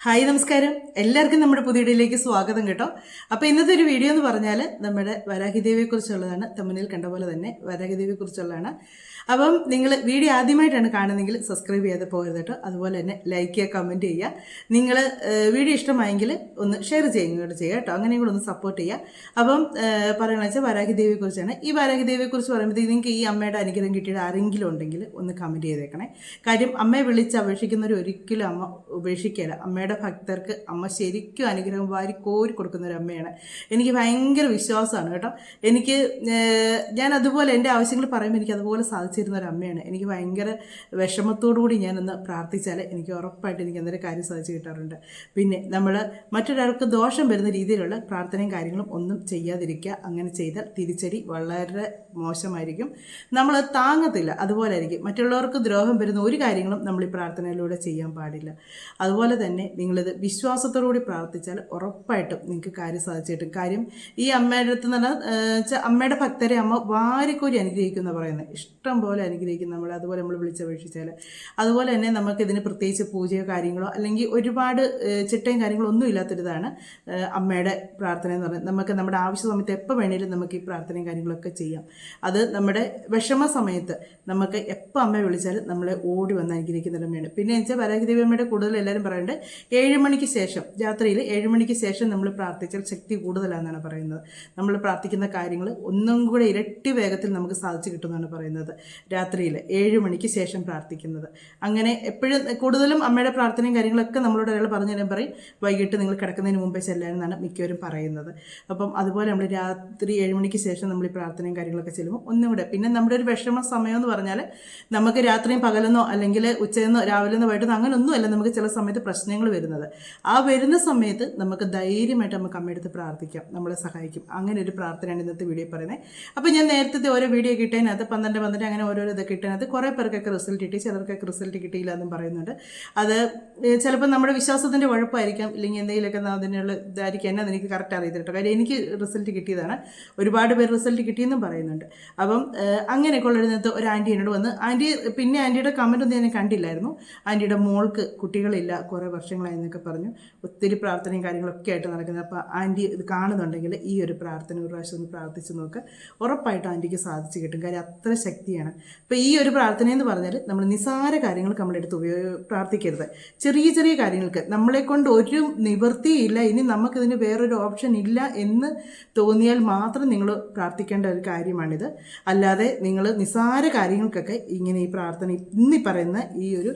Hi നമസ്കാരം. എല്ലാവർക്കും നമ്മുടെ പുതിയ വീഡിയോയിലേക്ക് സ്വാഗതം കേട്ടോ. അപ്പോൾ ഇന്നത്തെ ഒരു വീഡിയോ എന്ന് പറഞ്ഞാൽ നമ്മുടെ വരാഹിദേവിയെ കുറിച്ചുള്ളതാണ് തമ്മിൽ കണ്ട പോലെ തന്നെ വരാഹിദേവിയെ കുറിച്ചുള്ളതാണ് അപ്പം നിങ്ങൾ വീഡിയോ ആദ്യമായിട്ടാണ് കാണുന്നതെങ്കിൽ സബ്സ്ക്രൈബ് ചെയ്യാതെ പോകരുത് കേട്ടോ. അതുപോലെ തന്നെ ലൈക്ക് ചെയ്യുക കമന്റ് ചെയ്യുക. നിങ്ങൾ വീഡിയോ ഇഷ്ടമായെങ്കിൽ ഒന്ന് ഷെയർ ചെയ്യുക കൂടെ ചെയ്യുക കേട്ടോ. അങ്ങനെയും കൂടെ ഒന്ന് സപ്പോർട്ട് ചെയ്യുക. അപ്പം പറയുന്നത് വെച്ചാൽ വരാഹിദേവിയെ കുറിച്ചാണ് ഈ വരാഹിദേവിയെ കുറിച്ച് പറയുമ്പോഴത്തേക്ക് നിങ്ങൾക്ക് ഈ അമ്മയുടെ അനുഗ്രഹം കിട്ടിയിട്ട് ആരെങ്കിലും ഉണ്ടെങ്കിൽ ഒന്ന് കമന്റ് ചെയ്തേക്കണേ. കാര്യം അമ്മയെ വിളിച്ച് അപേക്ഷിക്കുന്നവർ ഒരിക്കലും അമ്മ ഉപേക്ഷിക്കില്ല അമ്മയുടെ ഭക്തർക്ക് അമ്മ ശരിക്കും അനുഗ്രഹം വാരി കോരി കൊടുക്കുന്ന ഒരു അമ്മയാണ്. എനിക്ക് ഭയങ്കര വിശ്വാസമാണ് കേട്ടോ. എനിക്ക് ഞാൻ അതുപോലെ എന്റെ ആവശ്യങ്ങൾ പറയുമ്പോൾ എനിക്ക് അതുപോലെ സാധിച്ചിരുന്ന ഒരു അമ്മയാണ്. എനിക്ക് ഭയങ്കര വിഷമത്തോടു കൂടി ഞാനൊന്ന് പ്രാർത്ഥിച്ചാൽ എനിക്ക് ഉറപ്പായിട്ട് എനിക്ക് എന്തൊരു കാര്യം സാധിച്ചു കിട്ടാറുണ്ട്. പിന്നെ നമ്മൾ മറ്റൊരാൾക്ക് ദോഷം വരുന്ന രീതിയിലുള്ള പ്രാർത്ഥനയും കാര്യങ്ങളും ഒന്നും ചെയ്യാതിരിക്കുക. അങ്ങനെ ചെയ്താൽ തിരിച്ചടി വളരെ മോശമായിരിക്കും. നമ്മൾ താങ്ങത്തില്ല. അതുപോലെ ആയിരിക്കും. മറ്റുള്ളവർക്ക് ദ്രോഹം വരുന്ന ഒരു കാര്യങ്ങളും നമ്മൾ ഈ പ്രാർത്ഥനയിലൂടെ ചെയ്യാൻ പാടില്ല. അതുപോലെ തന്നെ നിങ്ങളിത് വിശ്വാസത്തോടുകൂടി പ്രാർത്ഥിച്ചാൽ ഉറപ്പായിട്ടും നിങ്ങൾക്ക് കാര്യം സാധിച്ചു കിട്ടും. കാര്യം ഈ അമ്മയുടെ അടുത്ത് നിന്ന് അമ്മയുടെ ഭക്തരെ അമ്മ വാരിക്കോരി അനുഗ്രഹിക്കുന്ന പറയുന്നത്. ഇഷ്ടം പോലെ അനുഗ്രഹിക്കും നമ്മൾ അതുപോലെ നമ്മൾ വിളിച്ചപേക്ഷിച്ചാൽ അതുപോലെ തന്നെ നമുക്ക് ഇതിന് പ്രത്യേകിച്ച് പൂജയോ കാര്യങ്ങളോ അല്ലെങ്കിൽ ഒരുപാട് ചിട്ടയും കാര്യങ്ങളോ ഒന്നും ഇല്ലാത്തൊരിതാണ് അമ്മയുടെ പ്രാർത്ഥന എന്ന് പറയുന്നത്. നമുക്ക് നമ്മുടെ ആവശ്യ സമയത്ത് എപ്പോൾ വേണേലും നമുക്ക് ഈ പ്രാർത്ഥനയും കാര്യങ്ങളൊക്കെ ചെയ്യാം. അത് നമ്മുടെ വിഷമ സമയത്ത് നമുക്ക് എപ്പോൾ അമ്മയെ വിളിച്ചാലും നമ്മളെ ഓടി വന്ന് അനുഗ്രഹിക്കുന്ന അമ്മയാണ് പിന്നെ വെച്ചാൽ വരാഹിദേവി അമ്മയുടെ കൂടുതൽ എല്ലാവരും പറയുന്നുണ്ട് ഏഴ് മണിക്ക് ശേഷം രാത്രിയിൽ ഏഴ് മണിക്ക് ശേഷം നമ്മൾ പ്രാർത്ഥിച്ചാൽ ശക്തി കൂടുതലാണെന്നാണ് പറയുന്നത്. നമ്മൾ പ്രാർത്ഥിക്കുന്ന കാര്യങ്ങൾ ഒന്നും കൂടെ ഇരട്ടി വേഗത്തിൽ നമുക്ക് സാധിച്ചു കിട്ടുമെന്നാണ് പറയുന്നത്. രാത്രിയിൽ ഏഴ് മണിക്ക് ശേഷം പ്രാർത്ഥിക്കുന്നത്. അങ്ങനെ എപ്പോഴും കൂടുതലും അമ്മയുടെ പ്രാർത്ഥനയും കാര്യങ്ങളൊക്കെ നമ്മളോട് ഒരാൾ പറഞ്ഞു തരാൻ പറയും വൈകിട്ട് നിങ്ങൾ കിടക്കുന്നതിന് മുമ്പേ ചെല്ലാനെന്നാണ് മിക്കവരും പറയുന്നത്. അപ്പം അതുപോലെ നമ്മൾ രാത്രി ഏഴ് മണിക്ക് ശേഷം നമ്മൾ ഈ പ്രാർത്ഥനയും കാര്യങ്ങളൊക്കെ ചെല്ലുമ്പോൾ ഒന്നും കൂടെ. പിന്നെ നമ്മുടെ ഒരു വിഷമ സമയം എന്ന് പറഞ്ഞാൽ നമുക്ക് രാത്രിയും പകലെന്നോ അല്ലെങ്കിൽ ഉച്ചയെന്നോ രാവിലെന്നോ വൈകിട്ടെന്നോ അങ്ങനെയൊന്നും അല്ല നമുക്ക് ചില സമയത്ത് പ്രശ്നങ്ങൾ വരുന്നത്. ആ വരുന്ന സമയത്ത് നമുക്ക് ധൈര്യമായിട്ട് നമുക്ക് അമ്മയെടുത്ത് പ്രാർത്ഥിക്കാം. നമ്മളെ സഹായിക്കും. അങ്ങനെ ഒരു പ്രാർത്ഥനയാണ് ഇന്നത്തെ വീഡിയോ പറയുന്നത്. അപ്പോൾ ഞാൻ നേരത്തെ ഓരോ വീഡിയോ കിട്ടാനകത്ത് പന്ത്രണ്ട് പന്ത്രണ്ട് അങ്ങനെ ഓരോരോ ഇത് കിട്ടാനകത്ത് കുറേ പേർക്കൊക്കെ റിസൾട്ട് കിട്ടി. ചിലർക്കൊക്കെ റിസൾട്ട് കിട്ടിയില്ല എന്നും പറയുന്നുണ്ട്. അത് ചിലപ്പോൾ നമ്മുടെ വിശ്വാസത്തിന്റെ കുഴപ്പമായിരിക്കാം. ഇല്ലെങ്കിൽ എന്തെങ്കിലുമൊക്കെ അതിനുള്ള ഇതായിരിക്കും. എന്നെ എനിക്ക് കറക്റ്റ് അറിയത്തില്ല കേട്ടോ. കാര്യം എനിക്ക് റിസൾട്ട് കിട്ടിയതാണ്. ഒരുപാട് പേര് റിസൾട്ട് കിട്ടിയെന്നും പറയുന്നുണ്ട്. അപ്പം അങ്ങനെയൊക്കെ ഉള്ളിടത്ത് ഒരു ആന്റി എന്നോട് വന്ന് ആന്റി പിന്നെ ആന്റിയുടെ കമന്റ് ഒന്നും ഞാൻ കണ്ടില്ലായിരുന്നു. ആന്റിയുടെ മോൾക്ക് കുട്ടികളില്ല. കുറേ വർഷങ്ങളായി എന്നൊക്കെ പറഞ്ഞു. ഒത്തിരി പ്രാർത്ഥനയും കാര്യങ്ങളൊക്കെ ആയിട്ട് നടക്കുന്നത്. അപ്പോൾ ആന്റി ഇത് കാണുന്നുണ്ടെങ്കിൽ ഈ ഒരു പ്രാർത്ഥന ഒരു പ്രാവശ്യം ഒന്ന് പ്രാർത്ഥിച്ച് നോക്ക്. ഉറപ്പായിട്ടും ആന്റിക്ക് സാധിച്ചു കിട്ടും. കാര്യം അത്ര ശക്തിയാണ്. അപ്പോൾ ഈ ഒരു പ്രാർത്ഥന എന്ന് പറഞ്ഞാൽ നമ്മൾ നിസാര കാര്യങ്ങൾക്ക് നമ്മളെടുത്ത് ഉപയോഗ പ്രാർത്ഥിക്കരുത്. ചെറിയ ചെറിയ കാര്യങ്ങൾക്ക്. നമ്മളെ കൊണ്ട് ഒരു നിവൃത്തിയില്ല ഇനി നമുക്കിതിന് വേറൊരു ഓപ്ഷൻ ഇല്ല എന്ന് തോന്നിയാൽ മാത്രം നിങ്ങൾ പ്രാർത്ഥിക്കേണ്ട ഒരു കാര്യമാണിത്. അല്ലാതെ നിങ്ങൾ നിസാര കാര്യങ്ങൾക്കൊക്കെ ഇങ്ങനെ ഈ പ്രാർത്ഥന ഇന്നീ പറയുന്ന ഈ ഒരു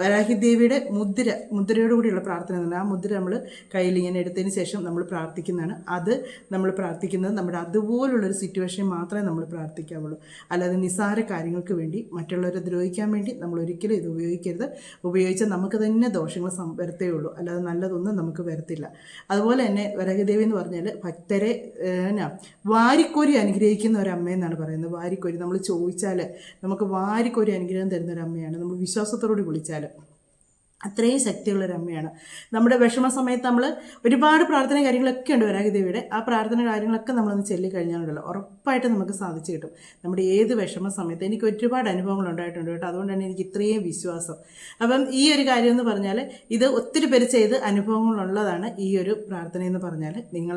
വരാഹിദേവിയുടെ മുദ്ര മുദ്ര മുദ്രയോടുകൂടിയുള്ള പ്രാർത്ഥന എന്ന് ആ മുദ്ര നമ്മൾ കയ്യിൽ ഇങ്ങനെ എടുത്തതിന് ശേഷം നമ്മൾ പ്രാർത്ഥിക്കുന്നതാണ്. അത് നമ്മൾ പ്രാർത്ഥിക്കുന്നത് നമ്മുടെ അതുപോലുള്ളൊരു സിറ്റുവേഷൻ മാത്രമേ നമ്മൾ പ്രാർത്ഥിക്കാവുള്ളൂ. അല്ലാതെ നിസ്സാര കാര്യങ്ങൾക്ക് വേണ്ടി മറ്റുള്ളവരെ ദ്രോഹിക്കാൻ വേണ്ടി നമ്മൾ ഒരിക്കലും ഇത് ഉപയോഗിക്കരുത്. ഉപയോഗിച്ചാൽ നമുക്ക് തന്നെ ദോഷങ്ങൾ വരത്തേ ഉള്ളൂ. അല്ലാതെ നല്ലതൊന്നും നമുക്ക് വരത്തില്ല. അതുപോലെ തന്നെ വരഹദേവി എന്ന് പറഞ്ഞാൽ ഭക്തരെ എന്നാ വാരിക്കോരി അനുഗ്രഹിക്കുന്ന ഒരു അമ്മയെന്നാണ് പറയുന്നത്. വാരിക്കോരി നമ്മൾ ചോദിച്ചാൽ നമുക്ക് വാരിക്കോരി അനുഗ്രഹം തരുന്ന ഒരു അമ്മയാണ് നമ്മൾ വിശ്വാസത്തോടുകൂടി വിളിച്ചാൽ. അത്രയും ശക്തിയുള്ള ഒരു അമ്മയാണ്. നമ്മുടെ വിഷമ സമയത്ത് നമ്മൾ ഒരുപാട് പ്രാർത്ഥന കാര്യങ്ങളൊക്കെ ഉണ്ട് വരാഹിദേവിയുടെ ആ പ്രാർത്ഥന കാര്യങ്ങളൊക്കെ നമ്മളൊന്ന് ചൊല്ലിക്കഴിഞ്ഞാലുണ്ടല്ലോ ഉറപ്പായിട്ട് നമുക്ക് സാധിച്ചു കിട്ടും. നമ്മുടെ ഏത് വിഷമ സമയത്ത് എനിക്ക് ഒരുപാട് അനുഭവങ്ങൾ ഉണ്ടായിട്ടുണ്ട് കേട്ടോ. അതുകൊണ്ടാണ് എനിക്ക് ഇത്രയും വിശ്വാസം. അപ്പം ഈ ഒരു കാര്യം എന്ന് പറഞ്ഞാൽ ഇത് ഒത്തിരി പേര് ചെയ്ത് അനുഭവങ്ങളുള്ളതാണ് ഈ ഒരു പ്രാർത്ഥന എന്ന് പറഞ്ഞാൽ നിങ്ങൾ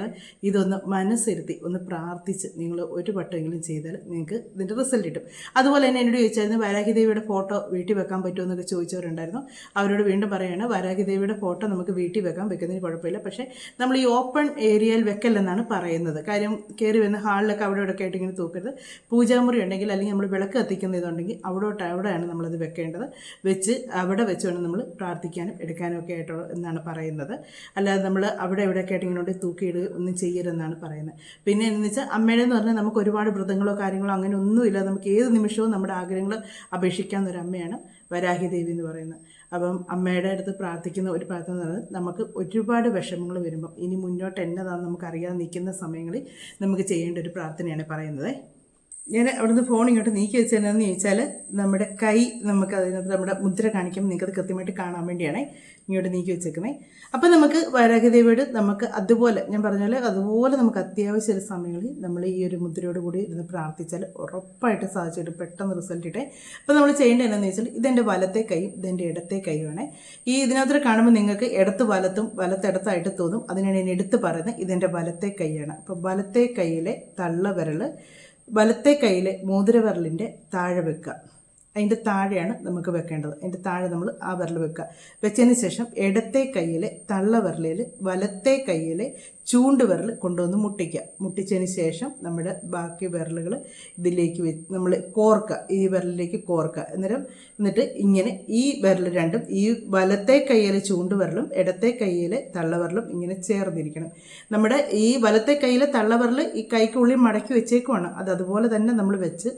ഇതൊന്ന് മനസ്സിരുത്തി ഒന്ന് പ്രാർത്ഥിച്ച് നിങ്ങൾ ഒരു വട്ടമെങ്കിലും ചെയ്താൽ നിങ്ങൾക്ക് ഇതിന്റെ റിസൾട്ട് കിട്ടും. അതുപോലെ തന്നെ എന്നോട് ചോദിച്ചായിരുന്നു വരാഹിദേവിയുടെ ഫോട്ടോ വീട്ടിൽ വെക്കാൻ പറ്റുമോ എന്നൊക്കെ ചോദിച്ചവരുണ്ടായിരുന്നു. അവരോട് വീണ്ടും പറയുകയാണ് വാരാഹിദേവിയുടെ ഫോട്ടോ നമുക്ക് വീട്ടിൽ വെക്കാം വെക്കുന്നതിന് കുഴപ്പമില്ല. പക്ഷേ നമ്മൾ ഈ ഓപ്പൺ ഏരിയയിൽ വെക്കല്ലെന്നാണ് പറയുന്നത്. കാര്യം കയറി വന്ന് ഹാളിലൊക്കെ അവിടെ ഇവിടെ ഒക്കെ ആയിട്ട് ഇങ്ങനെ തൂക്കരുത്. പൂജാമുറി ഉണ്ടെങ്കിൽ അല്ലെങ്കിൽ നമ്മൾ വിളക്ക് കത്തിക്കുന്ന ഇതുണ്ടെങ്കിൽ അവിടോട്ട് അവിടെയാണ് നമ്മളത് വെക്കേണ്ടത്. വെച്ച് അവിടെ വെച്ച് വേണം നമ്മൾ പ്രാർത്ഥിക്കാനും എടുക്കാനും ഒക്കെ ആയിട്ട് എന്നാണ് പറയുന്നത്. അല്ലാതെ നമ്മൾ അവിടെ എവിടെയൊക്കെ ആയിട്ട് ഇങ്ങനെ തൂക്കിയിടുക ഒന്നും ചെയ്യരുതെന്നാണ് പറയുന്നത്. പിന്നെ എന്ന് വെച്ചാൽ അമ്മയുടെ എന്ന് പറഞ്ഞാൽ നമുക്ക് ഒരുപാട് വ്രതങ്ങളോ കാര്യങ്ങളോ അങ്ങനെ ഒന്നുമില്ല. നമുക്ക് ഏത് നിമിഷവും നമ്മുടെ ആഗ്രഹങ്ങൾ അപേക്ഷിക്കാവുന്ന ഒരു അമ്മയാണ് വരാഹി ദേവി എന്ന് പറയുന്നത്. അപ്പം അമ്മയുടെ അടുത്ത് പ്രാർത്ഥിക്കുന്ന ഒരു പ്രാർത്ഥന എന്ന് പറയുന്നത് നമുക്ക് ഒരുപാട് വിഷമങ്ങൾ വരുമ്പം ഇനി മുന്നോട്ട് എന്നതാണെന്ന് നമുക്ക് അറിയാതെ നിൽക്കുന്ന സമയങ്ങളിൽ നമുക്ക് ചെയ്യേണ്ട ഒരു പ്രാർത്ഥനയാണ് പറയുന്നത്. ഞാൻ അവിടുന്ന് ഫോൺ ഇങ്ങോട്ട് നീക്കി വെച്ചതെന്ന് ചോദിച്ചാൽ നമ്മുടെ കൈ നമുക്ക് അതിനകത്ത് നമ്മുടെ മുദ്ര കാണിക്കുമ്പോൾ നിങ്ങൾക്കത് കൃത്യമായിട്ട് കാണാൻ വേണ്ടിയാണ് ഇങ്ങോട്ട് നീക്കി വെച്ചേക്കുന്നത് അപ്പോൾ നമുക്ക് വരാഗദേവിയോട് നമുക്ക് അതുപോലെ ഞാൻ പറഞ്ഞാൽ അതുപോലെ നമുക്ക് അത്യാവശ്യ ഒരു സമയങ്ങളിൽ നമ്മൾ ഈ ഒരു മുദ്രയോട് കൂടി ഇരുന്ന് പ്രാർത്ഥിച്ചാൽ ഉറപ്പായിട്ട് സാധിച്ചിട്ട് പെട്ടെന്ന് റിസൾട്ട് ഇട്ടേ അപ്പോൾ നമ്മൾ ചെയ്യേണ്ടത് എന്താണെന്ന് വെച്ചാൽ ഇതെന്റെ വലത്തെ കൈയും ഇതെന്റെ ഇടത്തെ കൈയുമാണ് ഈ ഇതിനകത്ത് കാണുമ്പോൾ നിങ്ങൾക്ക് ഇടത്ത് വലത്തും വലത്തിടത്തായിട്ട് തോന്നും. അതിനാണ് ഞാൻ എടുത്ത് പറയുന്നത് ഇതെന്റെ വലത്തെ കൈയാണ്. അപ്പോൾ വലത്തെ കൈയിലെ തള്ള വിരൽ വലത്തെ കൈയിലെ മോതിരവിരലിന്റെ താഴെ വെക്കുക. അതിന്റെ താഴെയാണ് നമുക്ക് വെക്കേണ്ടത്. അതിന്റെ താഴെ നമ്മൾ ആ വിരൽ വെക്കുക. വെച്ചതിന് ശേഷം ഇടത്തെ കയ്യിലെ തള്ള വിരലിൽ വലത്തെ കൈയിലെ ചൂണ്ട് വിരൽ കൊണ്ടുവന്ന് മുട്ടിക്കുക. മുട്ടിച്ചതിന് ശേഷം നമ്മുടെ ബാക്കി വിരലുകൾ ഇതിലേക്ക് വെ നമ്മൾ കോർക്കുക. ഈ വിരലിലേക്ക് കോർക്കുക. അന്നേരം എന്നിട്ട് ഇങ്ങനെ ഈ വിരൽ രണ്ടും ഈ വലത്തെ കൈയിലെ ചൂണ്ട് വിരലും ഇടത്തെ കൈയിലെ തള്ളവിരലും ഇങ്ങനെ ചേർന്നിരിക്കണം. നമ്മുടെ ഈ വലത്തെ കൈയിലെ തള്ളവിരൽ ഈ കൈക്കുള്ളിൽ മടക്കി വെച്ചേക്കുവാണ്. അത് അതുപോലെ തന്നെ നമ്മൾ വെച്ച്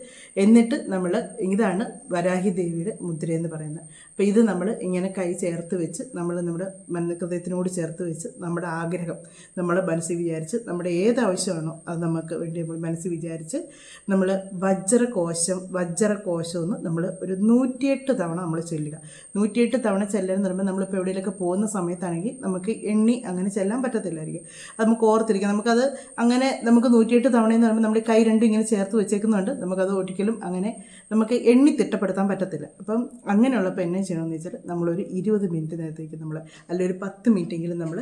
എന്നിട്ട് നമ്മൾ ഇതാണ് വരാഹി ദേവിയുടെ മുദ്ര എന്ന് പറയുന്നത്. അപ്പോൾ ഇത് നമ്മൾ ഇങ്ങനെ കൈ ചേർത്ത് വെച്ച് നമ്മൾ നമ്മുടെ മനഹൃദയത്തിനോട് ചേർത്ത് വെച്ച് നമ്മുടെ ആഗ്രഹം നമ്മളെ മനസ്സിൽ വിചാരിച്ച് നമ്മുടെ ഏത് ആവശ്യമാണോ അത് നമുക്ക് വേണ്ടി നമ്മൾ മനസ്സിൽ വിചാരിച്ച് നമ്മൾ വജ്രകോശം വജ്രകോശം എന്ന് നമ്മൾ ഒരു നൂറ്റിയെട്ട് തവണ നമ്മൾ ചൊല്ലുക. നൂറ്റിയെട്ട് തവണ ചെല്ലാൻ പറയുമ്പോൾ നമ്മളിപ്പോൾ എവിടെയെങ്കിലൊക്കെ പോകുന്ന സമയത്താണെങ്കിൽ നമുക്ക് എണ്ണി അങ്ങനെ ചെല്ലാൻ പറ്റത്തില്ലായിരിക്കും. അത് നമുക്ക് ഓർത്തിരിക്കാം. നമുക്കത് അങ്ങനെ നമുക്ക് നൂറ്റിയെട്ട് തവണ എന്ന് പറയുമ്പോൾ നമ്മുടെ കൈ രണ്ടും ഇങ്ങനെ ചേർത്ത് വെച്ചേക്കുന്നുണ്ട് നമുക്കത് ഒരിക്കലും അങ്ങനെ നമുക്ക് എണ്ണി തിട്ടപ്പെടുത്താൻ പറ്റത്തില്ല. അപ്പം അങ്ങനെയുള്ളപ്പോൾ എന്നെ ചെയ്യണമെന്ന് വെച്ചാൽ നമ്മളൊരു ഇരുപത് മിനിറ്റ് നേരത്തേക്ക് നമ്മൾ അല്ലെങ്കിൽ ഒരു പത്ത് മിനിറ്റെങ്കിലും നമ്മൾ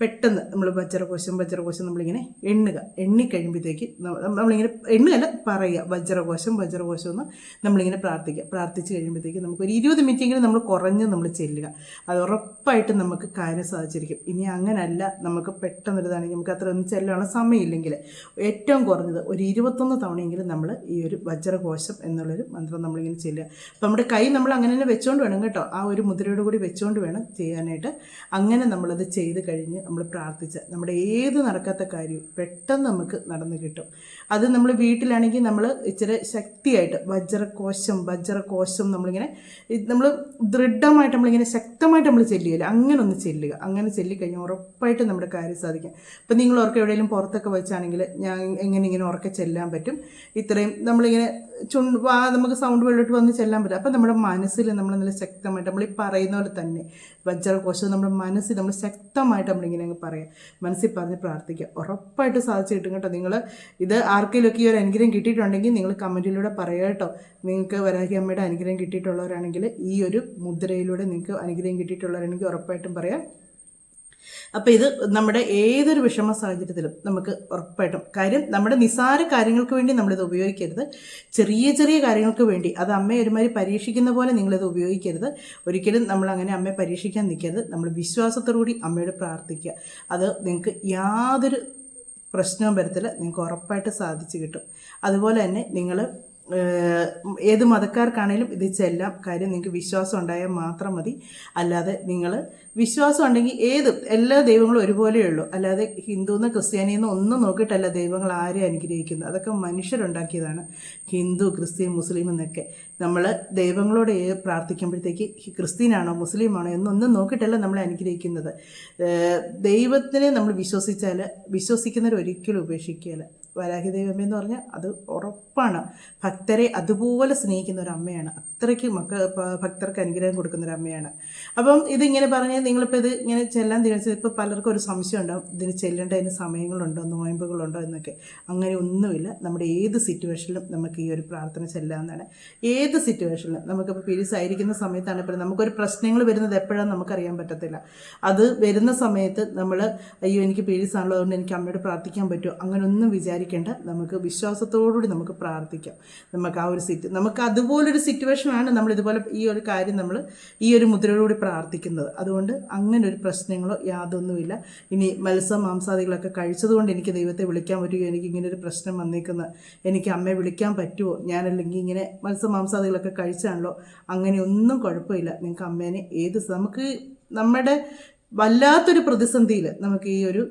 പെട്ടെന്ന് നമ്മൾ വജ്രകോശം വജ്രകോശം നമ്മളിങ്ങനെ എണ്ണുക. എണ്ണി കഴിയുമ്പോഴത്തേക്ക് ന- നമ്മളിങ്ങനെ എണ്ണുകയല്ല പറയുക. വജ്രകോശം വജ്രകോശം എന്ന് നമ്മളിങ്ങനെ പ്രാർത്ഥിക്കുക. പ്രാർത്ഥിച്ച് കഴിയുമ്പോഴത്തേക്ക് നമുക്കൊരു ഇരുപത് മിനിറ്റെങ്കിലും നമ്മൾ കുറഞ്ഞ് നമ്മൾ ചെല്ലുക. അത് ഉറപ്പായിട്ടും നമുക്ക് കാര്യം സാധിച്ചിരിക്കും. ഇനി അങ്ങനല്ല നമുക്ക് പെട്ടെന്ന് ഇതാണെങ്കിൽ നമുക്ക് അത്ര ഒന്നും ചെല്ലാനുള്ള സമയമില്ലെങ്കിൽ ഏറ്റവും കുറഞ്ഞത് ഒരു ഇരുപത്തൊന്ന് തവണയെങ്കിലും നമ്മൾ ഈ ഒരു വജ്രകോശം എന്നുള്ളൊരു മന്ത്രം നമ്മളിങ്ങനെ ചെല്ലുക. അപ്പം നമ്മുടെ കൈ നമ്മൾ അങ്ങനെ തന്നെ വെച്ചുകൊണ്ട് വേണം കേട്ടോ ആ ഒരു മുദ്രയോട് കൂടി വെച്ചുകൊണ്ട് വേണം ചെയ്യാനായിട്ട്. അങ്ങനെ നമ്മളത് ചെയ്ത് കഴിഞ്ഞ് നമ്മൾ പ്രാർത്ഥിച്ച നമ്മുടെ ഏത് നടക്കാത്ത കാര്യവും പെട്ടെന്ന് നമുക്ക് നടന്നു കിട്ടും. അത് നമ്മൾ വീട്ടിലാണെങ്കിൽ നമ്മൾ ഇച്ചിരി ശക്തിയായിട്ട് വജ്രകോശം വജ്രകോശം നമ്മളിങ്ങനെ നമ്മൾ ദൃഢമായിട്ട് നമ്മളിങ്ങനെ ശക്തമായിട്ട് നമ്മൾ ചെല്ലുകയില്ല അങ്ങനെ ഒന്ന് ചെല്ലുക. അങ്ങനെ ചെല്ലിക്കഴിഞ്ഞാൽ ഉറപ്പായിട്ട് നമ്മുടെ കാര്യം സാധിക്കും. ഇപ്പം നിങ്ങൾ ഓർക്ക് എവിടെയെങ്കിലും പുറത്തൊക്കെ വെച്ചാണെങ്കിൽ ഞാൻ എങ്ങനെ ഇങ്ങനെ ഉറക്കെ ചെല്ലാൻ പറ്റും? ഇത്രയും നമ്മളിങ്ങനെ ചുണ്ട് നമുക്ക് സൗണ്ട് വെള്ളോട്ട് വന്ന് ചെല്ലാൻ പറ്റും. അപ്പം നമ്മുടെ മനസ്സിൽ നമ്മൾ നല്ല ശക്തമായിട്ട് നമ്മൾ ഈ പറയുന്ന പോലെ തന്നെ വജ്രകോശം നമ്മുടെ മനസ്സിൽ നമ്മൾ ശക്തമായിട്ട് നമ്മളിങ്ങനെ അങ്ങ് പറയാം. മനസ്സിൽ പറഞ്ഞ് പ്രാർത്ഥിക്കുക ഉറപ്പായിട്ട് സാധിച്ചു കിട്ടും. കേട്ടോ നിങ്ങൾ ഇത് ആർക്കെങ്കിലുമൊക്കെ ഈ ഒരു അനുഗ്രഹം കിട്ടിയിട്ടുണ്ടെങ്കിൽ നിങ്ങൾ കമന്റിലൂടെ പറയുക കേട്ടോ. നിങ്ങൾക്ക് വരാഹി അമ്മയുടെ അനുഗ്രഹം കിട്ടിയിട്ടുള്ളവരാണെങ്കിൽ ഈ ഒരു മുദ്രയിലൂടെ നിങ്ങൾക്ക് അനുഗ്രഹം കിട്ടിയിട്ടുള്ളവരാണെങ്കിൽ ഉറപ്പായിട്ടും പറയാം. അപ്പോൾ ഇത് നമ്മുടെ ഏതൊരു വിഷമ സാഹചര്യത്തിലും നമുക്ക് ഉറപ്പായിട്ടും കാര്യം നമ്മുടെ നിസാര കാര്യങ്ങൾക്ക് വേണ്ടി നമ്മളിത് ഉപയോഗിക്കരുത്. ചെറിയ ചെറിയ കാര്യങ്ങൾക്ക് വേണ്ടി. അത് അമ്മയെ ഒരുമാതിരി പരീക്ഷിക്കുന്ന പോലെ നിങ്ങളിത് ഉപയോഗിക്കരുത്. ഒരിക്കലും നമ്മൾ അങ്ങനെ അമ്മയെ പരീക്ഷിക്കാൻ നിൽക്കരുത്. നമ്മൾ വിശ്വാസത്തോടുകൂടി അമ്മയോട് പ്രാർത്ഥിക്കുക. അത് നിങ്ങൾക്ക് യാതൊരു പ്രശ്നവും വരത്തില്ല. നിങ്ങൾക്ക് ഉറപ്പായിട്ട് സാധിച്ചു കിട്ടും. അതുപോലെ തന്നെ നിങ്ങൾ ഏത് മതക്കാർക്കാണേലും ഇത് ചെല്ലാം കാര്യം നിങ്ങൾക്ക് വിശ്വാസം ഉണ്ടായാൽ മാത്രം മതി. അല്ലാതെ നിങ്ങൾ വിശ്വാസം ഉണ്ടെങ്കിൽ ഏത് എല്ലാ ദൈവങ്ങളും ഒരുപോലെ ഒരുപോലെയുള്ളൂ അല്ലാതെ ഹിന്ദുന്ന് ക്രിസ്ത്യാനിന്ന് ഒന്നും നോക്കിയിട്ടല്ല ദൈവങ്ങൾ ആരെ അനുഗ്രഹിക്കുന്നത്. അതൊക്കെ മനുഷ്യരുണ്ടാക്കിയതാണ്. ഹിന്ദു ക്രിസ്ത്യൻ മുസ്ലിം എന്നൊക്കെ. നമ്മൾ ദൈവങ്ങളോട് പ്രാർത്ഥിക്കുമ്പോഴത്തേക്ക് ക്രിസ്ത്യനാണോ മുസ്ലിമാണോ എന്നൊന്നും നോക്കിയിട്ടല്ല നമ്മളെ അനുഗ്രഹിക്കുന്നത്. ദൈവത്തിനെ നമ്മൾ വിശ്വസിച്ചാൽ വിശ്വസിക്കുന്നവർ ഒരിക്കലും ഉപേക്ഷിക്കുകയില്ല. വരാഹി ദൈവമേ എന്ന് പറഞ്ഞാൽ അത് ഉറപ്പാണ്. ഭക്തരെ അതുപോലെ സ്നേഹിക്കുന്ന ഒരു അമ്മയാണ്. അത്രയ്ക്ക് മക്ക ഭക്തർക്ക് അനുഗ്രഹം കൊടുക്കുന്ന ഒരു അമ്മയാണ്. അപ്പം ഇതിങ്ങനെ പറഞ്ഞാൽ നിങ്ങളിപ്പോൾ ഇത് ഇങ്ങനെ ചെല്ലാൻ തീരുമാനിച്ചത് ഇപ്പോൾ പലർക്കും ഒരു സംശയം ഉണ്ടാവും. ഇതിന് ചെല്ലേണ്ടതിന് സമയങ്ങളുണ്ടോ? നോയമ്പുകളുണ്ടോ? എന്നൊക്കെ. അങ്ങനെ ഒന്നുമില്ല. നമ്മുടെ ഏത് സിറ്റുവേഷനിലും നമുക്ക് ഈ ഒരു പ്രാർത്ഥന ചെല്ലാവുന്നതാണ്. ഏത് സിറ്റുവേഷനിലും നമുക്കിപ്പോൾ പീരീഡ്സ് ആയിരിക്കുന്ന സമയത്താണ് ഇപ്പോൾ നമുക്കൊരു പ്രശ്നങ്ങൾ വരുന്നത് എപ്പോഴാണ് നമുക്കറിയാൻ പറ്റത്തില്ല. അത് വരുന്ന സമയത്ത് നമ്മൾ അയ്യോ എനിക്ക് പീരീഡ്സ് ആണല്ലോ അതുകൊണ്ട് എനിക്ക് അമ്മയോട് പ്രാർത്ഥിക്കാൻ പറ്റുമോ? അങ്ങനെ ഒന്നും വിചാരിക്കേണ്ട നമുക്ക് വിശ്വാസത്തോടുകൂടി നമുക്ക് പ്രാർത്ഥിക്കാം. നമുക്ക് ആ ഒരു സിറ്റ് നമുക്ക് അതുപോലൊരു സിറ്റുവേഷനാണ് നമ്മൾ ഇതുപോലെ ഈ ഒരു കാര്യം നമ്മൾ ഈ ഒരു മുദ്രയോടുകൂടി പ്രാർത്ഥിക്കുന്നത്. അതുകൊണ്ട് അങ്ങനെ ഒരു പ്രശ്നങ്ങളോ യാതൊന്നുമില്ല. ഇനി മത്സ്യ മാംസാദികളൊക്കെ കഴിച്ചതുകൊണ്ട് എനിക്ക് ദൈവത്തെ വിളിക്കാൻ പറ്റുമോ? എനിക്ക് ഇങ്ങനെ ഒരു പ്രശ്നം വന്നേക്കുന്നത് എനിക്ക് അമ്മയെ വിളിക്കാൻ പറ്റുമോ? ഞാനല്ലെങ്കിൽ ഇങ്ങനെ മത്സ്യ മാംസാദികളൊക്കെ കഴിച്ചാണല്ലോ? അങ്ങനെ ഒന്നും കുഴപ്പമില്ല. നിങ്ങൾക്ക് അമ്മേനെ ഏത് നമുക്ക് നമ്മുടെ വല്ലാത്തൊരു പ്രതിസന്ധിയിൽ നമുക്ക് ഈ ഒരു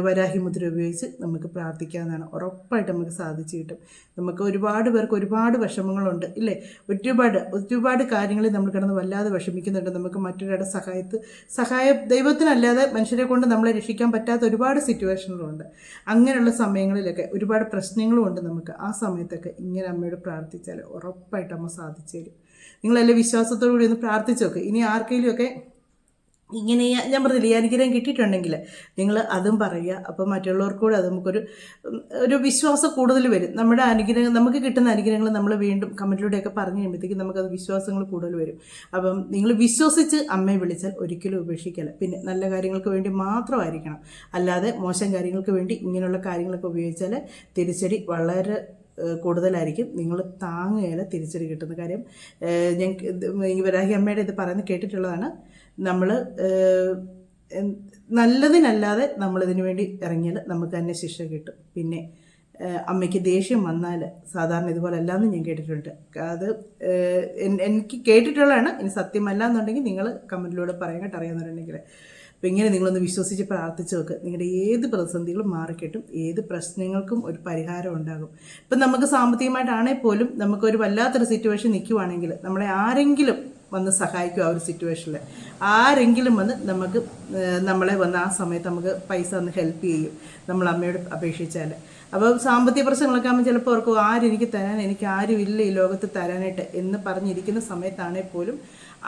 വരാഹി മുദ്ര ഉപയോഗിച്ച് നമുക്ക് പ്രാർത്ഥിക്കാവുന്നതാണ്. ഉറപ്പായിട്ട് നമുക്ക് സാധിച്ചു കിട്ടും. നമുക്ക് ഒരുപാട് പേർക്ക് ഒരുപാട് വിഷമങ്ങളുണ്ട് ഇല്ലേ? ഒരുപാട് ഒരുപാട് കാര്യങ്ങളിൽ നമ്മൾ കിടന്ന് വല്ലാതെ വിഷമിക്കുന്നുണ്ട്. നമുക്ക് മറ്റൊരാളുടെ സഹായത്ത് സഹായ ദൈവത്തിനല്ലാതെ മനുഷ്യരെ കൊണ്ട് നമ്മളെ രക്ഷിക്കാൻ പറ്റാത്ത ഒരുപാട് സിറ്റുവേഷനുകളുണ്ട് അങ്ങനെയുള്ള സമയങ്ങളിലൊക്കെ ഒരുപാട് പ്രശ്നങ്ങളും ഉണ്ട് നമുക്ക്. ആ സമയത്തൊക്കെ ഇങ്ങനെ അമ്മയോട് പ്രാർത്ഥിച്ചാൽ ഉറപ്പായിട്ട് അമ്മ സാധിച്ചു തരും. നിങ്ങളെല്ലാം വിശ്വാസത്തോടു കൂടി ഒന്ന് പ്രാർത്ഥിച്ചു നോക്ക്. ഇനി ആർക്കെങ്കിലും ഒക്കെ ഇങ്ങനെ ഞാൻ പറഞ്ഞില്ലേ അനുഗ്രഹം കിട്ടിയിട്ടുണ്ടെങ്കിൽ നിങ്ങൾ അതും പറയുക. അപ്പോൾ മറ്റുള്ളവർക്ക് കൂടെ അത് നമുക്കൊരു ഒരു വിശ്വാസം കൂടുതൽ വരും. നമ്മുടെ അനുഗ്രഹം നമുക്ക് കിട്ടുന്ന അനുഗ്രഹങ്ങൾ നമ്മൾ വീണ്ടും കമന്റിലൂടെയൊക്കെ പറഞ്ഞു കഴിയുമ്പോഴത്തേക്കും നമുക്കത് വിശ്വാസങ്ങൾ കൂടുതൽ വരും. അപ്പം നിങ്ങൾ വിശ്വസിച്ച് അമ്മയെ വിളിച്ചാൽ ഒരിക്കലും ഉപേക്ഷിക്കില്ല. പിന്നെ നല്ല കാര്യങ്ങൾക്ക് വേണ്ടി മാത്രമായിരിക്കണം. അല്ലാതെ മോശം കാര്യങ്ങൾക്ക് വേണ്ടി ഇങ്ങനെയുള്ള കാര്യങ്ങളൊക്കെ ഉപയോഗിച്ചാൽ തിരിച്ചടി വളരെ കൂടുതലായിരിക്കും. നിങ്ങൾ താങ്ങുകയില്ല തിരിച്ചടി കിട്ടുന്ന കാര്യം. ഞങ്ങൾക്ക് വരാഹി അമ്മയുടെ ഇത് പറയുന്നത് കേട്ടിട്ടുള്ളതാണ്. നമ്മൾ നല്ലതിനല്ലാതെ നമ്മളിതിനു വേണ്ടി ഇറങ്ങിയാൽ നമുക്ക് തന്നെ ശിക്ഷ കിട്ടും. പിന്നെ അമ്മയ്ക്ക് ദേഷ്യം വന്നാൽ സാധാരണ ഇതുപോലെ അല്ലാന്ന് ഞാൻ കേട്ടിട്ടുണ്ട്. അത് എനിക്ക് കേട്ടിട്ടുള്ളതാണ്. ഇനി സത്യമല്ല എന്നുണ്ടെങ്കിൽ നിങ്ങൾ കമന്റിലൂടെ പറയാൻ കേട്ടോ അറിയാമെന്നുണ്ടെങ്കിൽ അപ്പോൾ ഇങ്ങനെ നിങ്ങളൊന്ന് വിശ്വസിച്ച് പ്രാർത്ഥിച്ച് നോക്ക്. നിങ്ങളുടെ ഏത് പ്രതിസന്ധികളും മാറിക്കിട്ടും. ഏത് പ്രശ്നങ്ങൾക്കും ഒരു പരിഹാരം ഉണ്ടാകും. ഇപ്പം നമുക്ക് സാമ്പത്തികമായിട്ടാണെങ്കിൽ പോലും നമുക്കൊരു വല്ലാത്തൊരു സിറ്റുവേഷൻ നിൽക്കുവാണെങ്കിൽ നമ്മളെ ആരെങ്കിലും വന്ന് സഹായിക്കും ആ ഒരു സിറ്റുവേഷനിൽ ആരെങ്കിലും വന്ന് നമുക്ക് നമ്മളെ വന്ന് ആ സമയത്ത് നമുക്ക് പൈസ ഒന്ന് ഹെൽപ്പ് ചെയ്യും. നമ്മൾ അമ്മയോട് അപേക്ഷിച്ചാൽ. അപ്പോൾ സാമ്പത്തിക പ്രശ്നങ്ങളൊക്കെ ആകുമ്പോൾ ചിലപ്പോൾ ഓർക്കും ആരെനിക്ക് തരാൻ എനിക്ക് ആരും ഇല്ല ഈ ലോകത്ത് തരാനായിട്ട് എന്ന് പറഞ്ഞിരിക്കുന്ന സമയത്താണെങ്കിൽ പോലും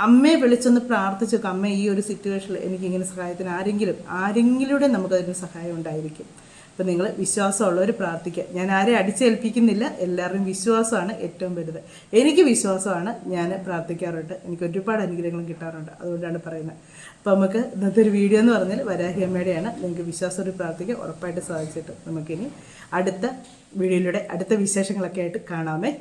അമ്മയെ വിളിച്ചൊന്ന് പ്രാർത്ഥിച്ചു അമ്മ ഈ ഒരു സിറ്റുവേഷനിൽ എനിക്ക് ഇങ്ങനെ സഹായത്തിന് ആരെങ്കിലും ആരെങ്കിലൂടെ നമുക്കതിന് സഹായം ഉണ്ടായിരിക്കും. അപ്പം നിങ്ങൾ വിശ്വാസമുള്ളവർ പ്രാർത്ഥിക്കുക ഞാൻ ആരെ അടിച്ചേൽപ്പിക്കുന്നില്ല എല്ലാവരുടെയും വിശ്വാസമാണ് ഏറ്റവും വലുത്. എനിക്ക് വിശ്വാസമാണ് ഞാൻ പ്രാർത്ഥിക്കാറുണ്ട്. എനിക്ക് ഒരുപാട് അനുഗ്രഹങ്ങളും കിട്ടാറുണ്ട്. അതുകൊണ്ടാണ് പറയുന്നത്. അപ്പോൾ നമുക്ക് ഇന്നത്തെ ഒരു വീഡിയോ എന്ന് പറഞ്ഞാൽ വരാഹി അമ്മയുടെയാണ്. നിങ്ങൾക്ക് വിശ്വാസത്തോടെ പ്രാർത്ഥിക്കുക ഉറപ്പായിട്ട് സാധിച്ചിട്ട് നമുക്കിനി അടുത്ത വീഡിയോയിലൂടെ അടുത്ത വിശേഷങ്ങളൊക്കെ ആയിട്ട് കാണാമേ.